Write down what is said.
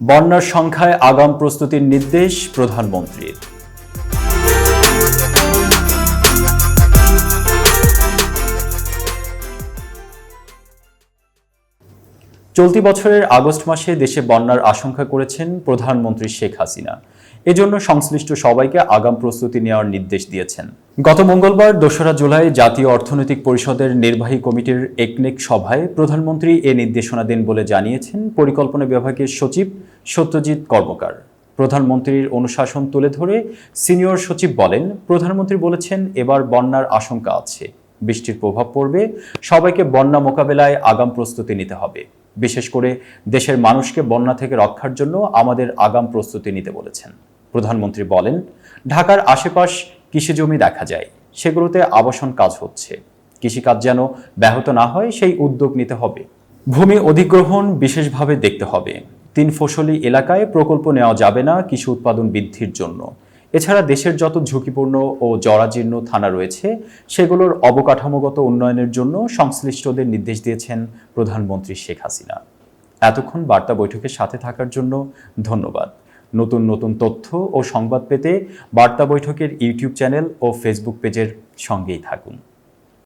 বন্যার সংখ্যায় আগাম প্রস্তুতির নির্দেশ প্রধানমন্ত্রীর। চলতি বছরের আগস্ট মাসে দেশে বন্যার আশঙ্কা করেছেন প্রধানমন্ত্রী শেখ হাসিনা। এজন্য সংশ্লিষ্ট সবাইকে আগাম প্রস্তুতি নেওয়ার নির্দেশ দিয়েছেন। গত মঙ্গলবার দোসরা জুলাই জাতীয় অর্থনৈতিক পরিষদের নির্বাহী কমিটির একনেক সভায় প্রধানমন্ত্রী এ নির্দেশনা দেন বলে জানিয়েছেন পরিকল্পনা বিভাগের সচিব সত্যজিৎ কর্মকার। প্রধানমন্ত্রীর অনুশাসন তুলে ধরে সিনিয়র সচিব বলেন, প্রধানমন্ত্রী বলেছেন, এবার বন্যার আশঙ্কা আছে। বৃষ্টির প্রভাব পড়বে, সবাইকে বন্যা মোকাবেলায় আগাম প্রস্তুতি নিতে হবে। বিশেষ করে দেশের মানুষকে বন্যা থেকে রক্ষার জন্য আমাদের আগাম প্রস্তুতি নিতে বলেছেন। প্রধানমন্ত্রী বলেন, ঢাকার আশেপাশ কৃষিজমি দেখা যায়, সেগুলোতে আবাসন কাজ হচ্ছে। কৃষিকাজ যেন ব্যাহত না হয়, সেই উদ্যোগ নিতে হবে। ভূমি অধিগ্রহণ বিশেষভাবে দেখতে হবে। তিন ফসলি এলাকায় প্রকল্প নেওয়া যাবে না কৃষি উৎপাদন বৃদ্ধির জন্য। এছাড়া দেশের যত ঝুঁকিপূর্ণ ও জরাজীর্ণ থানা রয়েছে, সেগুলোর অবকাঠামোগত উন্নয়নের জন্য সংশ্লিষ্টদের নির্দেশ দিয়েছেন প্রধানমন্ত্রী শেখ হাসিনা। এতক্ষণ বার্তা বৈঠকের সাথে থাকার জন্য ধন্যবাদ। নতুন নতুন তথ্য ও সংবাদ পেতে বার্তা বৈঠকের ইউটিউব চ্যানেল ও ফেসবুক পেজের সঙ্গেই থাকুন।